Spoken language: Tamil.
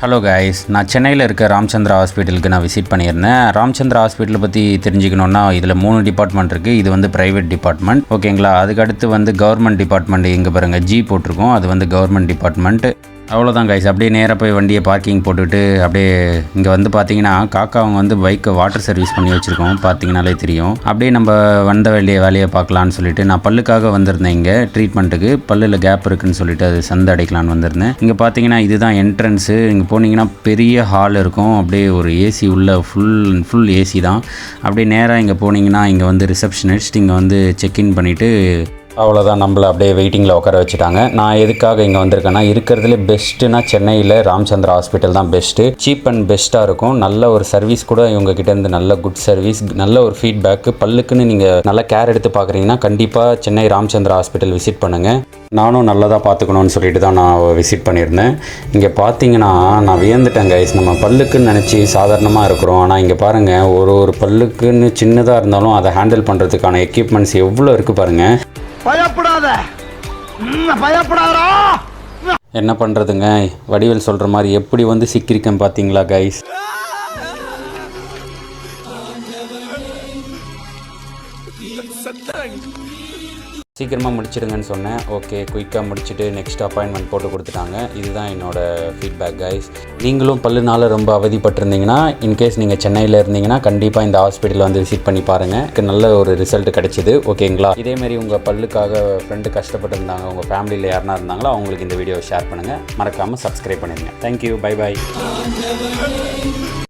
ஹலோ கைஸ் நான் சென்னையில் இருக்க ராம்சந்திரா ஹாஸ்பிட்டலுக்கு நான் விசிட் பண்ணியிருந்தேன். ராம்சந்திரா ஹாஸ்பிட்டலை பற்றி தெரிஞ்சுக்கணுன்னா இதில் மூணு டிபார்ட்மெண்ட் இருக்குது இது வந்து ப்ரைவேட் டிபார்ட்மெண்ட் ஓகேங்களா அதுக்கடுத்து வந்து கவர்மெண்ட் டிபார்ட்மெண்ட் இங்கே பாருங்கள் ஜி போட்டிருக்கோம். அது வந்து கவர்மெண்ட் டிபார்ட்மெண்ட் அவ்வளோதான் கைஸ் அப்படியே நேராக போய் வண்டியை பார்க்கிங் போட்டுவிட்டு அப்படியே இங்கே வந்து பார்த்தீங்கன்னா காக்கா அவங்க வந்து பைக்கை வாட்டர் சர்வீஸ் பண்ணி வச்சுருக்கோம். பார்த்தீங்கனாலே தெரியும். அப்படியே நம்ம வந்த வேலையை வேலையை பார்க்கலான்னு சொல்லிட்டு நான் பல்லுக்காக வந்திருந்தேன் இங்கே ட்ரீட்மெண்ட்டுக்கு பல்லில் கேப் இருக்குன்னு சொல்லிட்டு அது சந்தை அடைக்கலான்னு வந்திருந்தேன். இங்கே பார்த்தீங்கன்னா இதுதான் என்ட்ரன்ஸு இங்கே போனீங்கன்னா பெரிய ஹால் இருக்கும். அப்படியே ஒரு ஏசி உள்ள ஃபுல் ஃபுல் ஏசி தான். அப்படியே நேராக இங்கே போனீங்கன்னா இங்கே வந்து ரிசப்ஷனிஸ்ட் இங்கே வந்து செக்இன் பண்ணிவிட்டு அவ்வளோதான் நம்மளை அப்படியே வெயிட்டிங்கில் உட்கார வச்சுட்டாங்க. நான் எதுக்காக இங்கே வந்திருக்கேன்னா இருக்கிறதுலே பெஸ்ட்டுனா சென்னையில் ராமச்சந்திரா ஹாஸ்பிட்டல் தான் பெஸ்ட்டு சீப் அண்ட் பெஸ்ட்டாக இருக்கும். நல்ல ஒரு சர்வீஸ் கூட இவங்க நல்ல குட் சர்வீஸ் நல்ல ஒரு ஃபீட்பேக்கு பல்லுக்குன்னு நீங்கள் நல்ல கேர் எடுத்து பார்க்குறீங்கன்னா கண்டிப்பாக சென்னை ராம்சந்திரா ஹாஸ்பிட்டல் விசிட் பண்ணுங்கள் நானும் நல்லதாக பார்த்துக்கணும்னு சொல்லிட்டு தான் நான் விசிட் பண்ணியிருந்தேன். இங்கே பார்த்தீங்கன்னா நான் வியந்துட்டேன் கைஸ் நம்ம பல்லுக்குன்னு நினச்சி சாதாரணமாக இருக்கிறோம். ஆனால் இங்கே பாருங்கள் ஒரு ஒரு பல்லுக்குன்னு சின்னதாக இருந்தாலும் அதை ஹேண்டில் பண்ணுறதுக்கான எக்யூப்மெண்ட்ஸ் எவ்வளோ இருக்குது பாருங்கள் பயப்படாத. ம், என்ன பண்ணுறதுங்க வடிவேல் சொல்கிற மாதிரி எப்படி வந்து சிக்கியிருக்கேன் பார்த்தீங்களா கைஸ் சீக்கிரமாக முடிச்சிடுங்கன்னு சொன்னேன். ஓகே குயிக்காக முடிச்சுட்டு நெக்ஸ்ட் அப்பாயின்மெண்ட் போட்டு கொடுத்துட்டாங்க. இதுதான் என்னோடய ஃபீட்பேக் கைஸ் நீங்களும் பல்லுனால ரொம்ப அவதிப்பட்டிருந்தீங்கன்னா இன்கேஸ் நீங்கள் சென்னையில் இருந்தீங்கன்னா கண்டிப்பாக இந்த ஹாஸ்பிட்டல் வந்து விசிட் பண்ணி பாருங்கள் எனக்கு நல்ல ஒரு ரிசல்ட் கிடைச்சிது. ஓகேங்களா இதேமாரி உங்கள் பல்லுக்காக ஃப்ரெண்டு கஷ்டப்பட்டு இருந்தாங்க உங்கள் ஃபேமிலியில் யாருனா இருந்தாங்களோ அவங்களுக்கு இந்த வீடியோ ஷேர் பண்ணுங்கள் மறக்காமல் சப்ஸ்கிரைப் பண்ணிடுங்க. Thank you bye bye